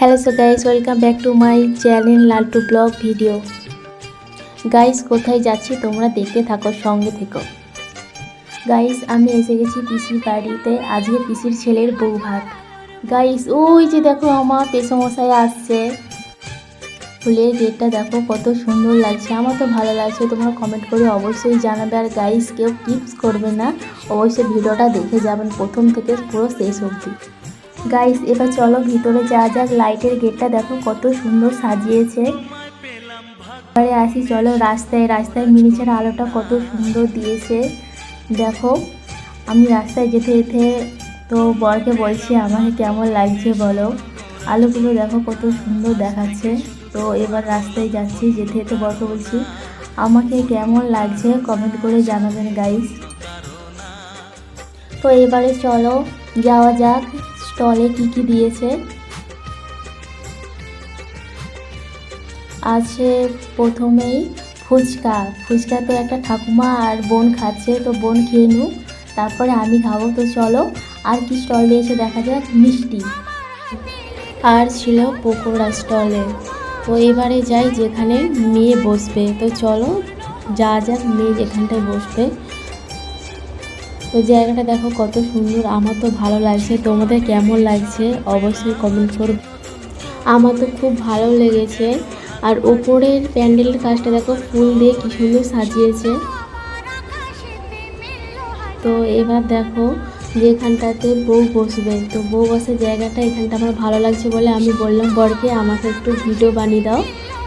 Hello so guys welcome back to my channel Laltu vlog video guys কোথায় যাচ্ছি তোমরা দেখতে থাকো, সঙ্গে থেকো। গাইস আমি এসে গেছি পিসির বাড়িতে, আজকে পিসির ছেলের বউ ভাত। গাইস ওই যে দেখো আমার পেশমশাই আসছে। ফুলের গেটটা দেখো, কত সুন্দর লাগছে, আমার তো ভালো লাগছে, তোমরা কমেন্ট করে অবশ্যই জানাবে। আর গাইস কেউ টিপস করবে না, অবশ্যই ভিডিওটা দেখে যাবেন, প্রথম থেকে পুরো শেষ অবধি। গাইস এবার চলো ভিতরে যা যাক লাইটের গেটটা দেখো, কত সুন্দর সাজিয়েছে। এবারে আসি, চলো রাস্তায় রাস্তায় মিনিচের আলোটা কত সুন্দর দিয়েছে। দেখো, আমি রাস্তায় যেতে যেতে তো বরকে বলছি, আমাকে কেমন লাগছে বলো? আলোগুলো দেখো কত সুন্দর দেখাচ্ছে। তো এবার রাস্তায় যাচ্ছি, যেতে যেতে বরকে বলছি, আমাকে কেমন লাগছে? কমেন্ট করে জানাবেন গাইস তো এবারে চলো যাওয়া যাক। স্টলে কি কি দিয়েছে? আছে প্রথমেই ফুচকা। ফুচকা তো একটা ঠাকুমা আর বোন খাচ্ছে, তো বোন খেয়ে নু তারপরে আমি খাব, তো চলো আর কি স্টল দিয়েছে দেখা যাক? মিষ্টি। আর ছিল পকোড়া স্টলে তো এবারে যাই যেখানে মেয়ে বসবে। তো চলো, যা যাক মেয়ে যেখানটায় বসবে। তো জায়গাটা দেখো কত সুন্দর। আমার তো ভালো লাগছে। তোমাদের কেমন লাগছে অবশ্যই কমেন্ট করো। আমার তো খুব ভালো লেগেছে। আর ওপরের প্যান্ডেলের কাজটা দেখো, ফুল দিয়ে কি সুন্দর সাজিয়েছে। তো এবার দেখো যেখানটাতে বউ বসবে। তো বউ বসার জায়গাটা এখানটা আমার ভালো লাগছে বলে আমি বললাম, বরকে আমাকে একটু ভিডিও বানিয়ে দাও।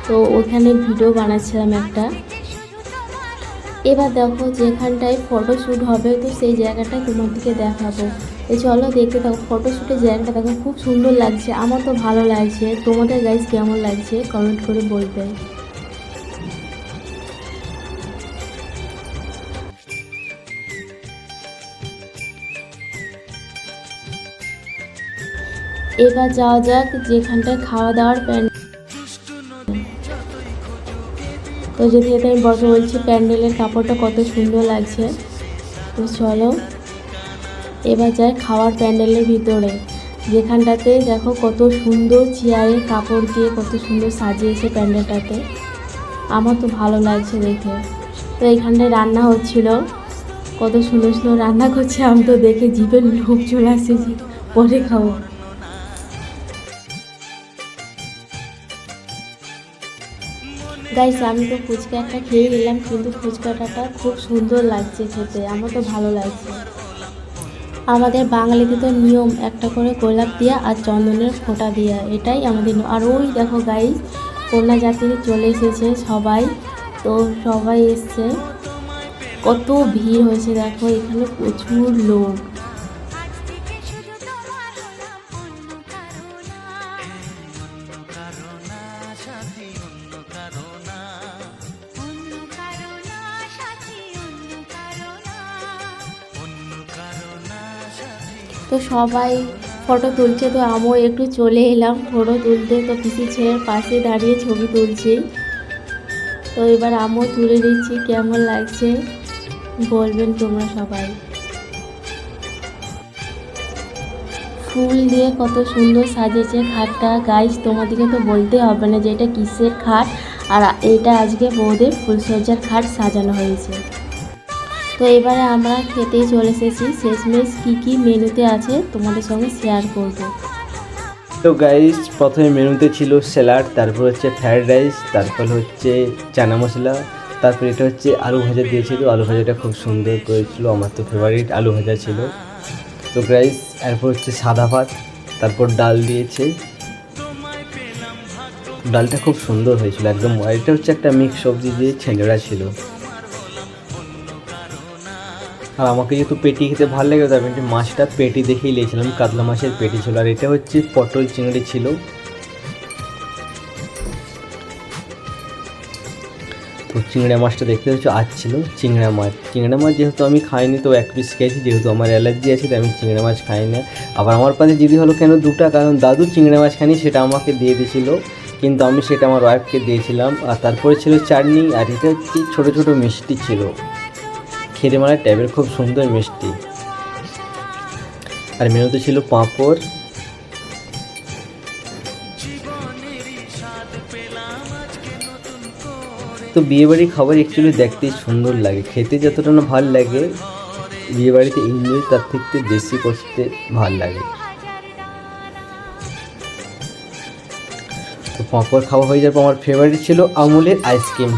তো ওখানে ভিডিও বানাচ্ছিলাম একটা। এবার দেখো যেখানটায় ফটোশ্যুট হবে, তো সেই জায়গাটা তোমাদেরকে দেখাবো। তো চলো দেখতে থাকো ফটোশ্যুটের জায়গাটা দেখো, খুব সুন্দর লাগছে। আমার তো ভালো লাগছে। তোমাদের গাইজ কেমন লাগছে? কমেন্ট করে বলবে। এবার যাওয়া যাক যেখানটায় খাওয়া দাওয়ার প্যান্ড তো যদি এটা আমি বড় বলছি, প্যান্ডেলের কাপড়টা কত সুন্দর লাগছে। তো চলো, এবার যাই খাওয়ার প্যান্ডেলের ভিতরে। যেখানটাতে দেখো কত সুন্দর চেয়ারে কাপড় দিয়ে কত সুন্দর সাজিয়েছে প্যান্ডেলটাতে। আমার তো ভালো লাগছে দেখে। তো এইখানটায় রান্না হচ্ছিল। কত সুন্দর সুন্দর রান্না করছে, আমি তো দেখে জিভের লোভ চলে আসছে পরে খাব। গাইস আমি তো ফুচকা একটা খেয়ে নিলাম, কিন্তু ফুচকাটা খুব সুন্দর লাগছে খেতে, আমার তো ভালো লাগছে। আমাদের বাঙালিতে তো নিয়ম, একটা করে গোলাপ দিয়া আর চন্দনের ফোঁটা দিয়া, এটাই আমাদের। আর ওই দেখো গাইস কন্যা জাতির চলে এসেছে সবাই, তো সবাই এসছে। কত ভিড় হয়েছে, দেখো এখানে প্রচুর লোক। তো সবাই ফটো তুলছে। তো আমিও একটু চলে এলাম ফটো তুলতে। তো পিসি ছেলের পাশে দাঁড়িয়ে ছবি তুলছি। তো এবার আমিও তুলে দিচ্ছি কেমন লাগছে? বলবেন তোমরা সবাই। ফুল দিয়ে কত সুন্দর সাজিয়েছে খাটটা। গাইস তোমাদেরকে তো বলতে হবে না যে এটা কিসের খাট। আর এটা আজকে বৌদের ফুলসজ্জার খাট সাজানো হয়েছে। তো এবারে আমরা খেতেই চলে এসেছি। শেষমেশ কী কী মেনুতে আছে তোমাদের সঙ্গে শেয়ার করব। তো গাইস প্রথমে মেনুতে ছিল স্যালাড তারপর হচ্ছে ফ্রায়েড রাইস তারপর হচ্ছে চানা মশলা, তারপর এটা হচ্ছে আলু ভাজা দিয়েছিল। আলু ভাজাটা খুব সুন্দর করেছিল, আমার তো ফেভারিট আলু ভাজা ছিল। তো গাইস এরপর হচ্ছে সাদা ভাত, তারপর ডাল দিয়েছে। ডালটা খুব সুন্দর হয়েছিল, একদম এটা হচ্ছে একটা মিক্স সবজি দিয়ে ছেঁচড়া ছিল। আর আমাকে যেহেতু পেটি খেতে ভালো লাগে তার জন্য মাছটা পেটি দেখেই নিয়েছিলাম কাতলা মাছের পেটি ছিল। আর এটা হচ্ছে পটল চিংড়ি ছিল। তো চিংড়া মাছটা দেখতে হচ্ছে আজ ছিল চিংড়া মাছ। চিংড়া মাছ যেহেতু আমি খাইনি, তো এক পিস খেয়েছি। যেহেতু আমার অ্যালার্জি আছে, তাই আমি চিংড়া মাছ খাই না। আবার আমার পাশে দিদি হলো, কেন দুটা? কারণ দাদু চিংড়া মাছ খানি সেটা আমাকে দিয়ে দিয়েছিল। কিন্তু আমি সেটা আমার ওয়াইফকে দিয়েছিলাম। আর তারপরে ছিল চাটনি, আর এটা হচ্ছে ছোটো ছোটো মিষ্টি ছিল। খিরিমারা মানে ট্যাবের খুব সুন্দর মিষ্টি। আর মেনুতে ছিল পাঁপড়। তো বিয়েবাড়ির খাবার অ্যাকচুয়ালি দেখতে সুন্দর লাগে। খেতে যতটা না ভালো লাগে, বিয়েবাড়িতে এনজয় তার থেকে বেশি করতে ভালো লাগে। তো পাঁপড় খাওয়া হয়ে যাবে আমার ফেভারিট ছিল আমুলের আইসক্রিম